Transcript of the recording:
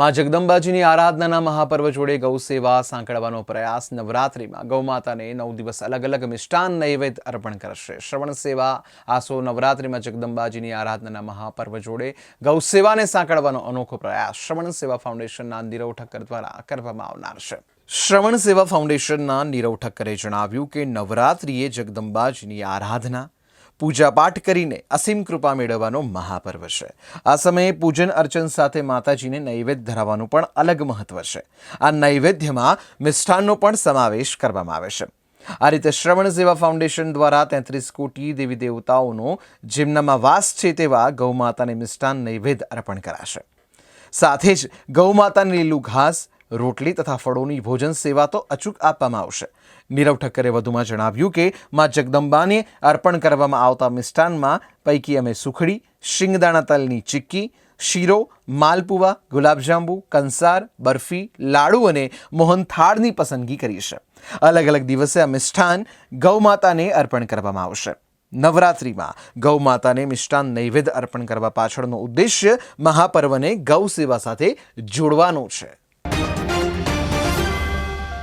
માં જગદંબાજીની આરાધનાના મહાપર્વ જોડે ગૌ સેવા સાંકળવાનો પ્રયાસ નવરાત્રિમાં. ગૌમાતાને નવ દિવસ અલગ અલગ મિષ્ટાન નૈવેદ્ય અર્પણ કરશે. શ્રવણ સેવા આસો નવરાત્રિમાં જગદંબાજીની આરાધનાના મહાપર્વ જોડે ગૌ સેવાને સાંકળવાનો અનોખો પ્રયાસ શ્રવણ સેવા ફાઉન્ડેશનના નીરવ ઠક્કર દ્વારા કરવામાં આવનાર છે. શ્રવણ સેવા ફાઉન્ડેશનના નીરવ ઠક્કરે જણાવ્યું કે નવરાત્રિએ જગદંબાજીની આરાધના પૂજાપાઠ કરીને અસીમ કૃપા મેળવવાનો મહાપર્વ છે. આ સમયે પૂજન અર્ચન સાથે માતાજીને નૈવેદ્ય ધરાવવાનું પણ અલગ મહત્વ છે. આ નૈવેદ્યમાં મિષ્ઠાનનો પણ સમાવેશ કરવામાં આવે છે. આ રીતે શ્રવણ સેવા ફાઉન્ડેશન દ્વારા તેત્રીસ કોટી દેવી દેવતાઓનો જેમનામાં વાસ છે તેવા ગૌમાતાને મિષ્ટાન નૈવેદ્ય અર્પણ કરાશે. સાથે જ ગૌમાતાને લીલું ઘાસ રોટલી તથા ફળોની ભોજન સેવા તો અચૂક આપવામાં આવશે. નીરવ ઠક્કરે વધુમાં જણાવ્યું કે, માં જગદંબાને અર્પણ કરવામાં આવતા મિષ્ટાનમાં પૈકી અમે સુખડી, શિંગદાણા તલની ચિક્કી, શીરો, માલપુવા, ગુલાબજાંબુ, કંસાર, બરફી, લાડુ અને મોહનથાળની પસંદગી કરી છે. અલગ અલગ દિવસે આ મિષ્ઠાન ગૌમાતાને અર્પણ કરવામાં આવશે. નવરાત્રિમાં ગૌમાતાને મિષ્ટાન નૈવેદ્ય અર્પણ કરવા પાછળનો ઉદ્દેશ્ય મહાપર્વને ગૌ સેવા સાથે જોડવાનો છે.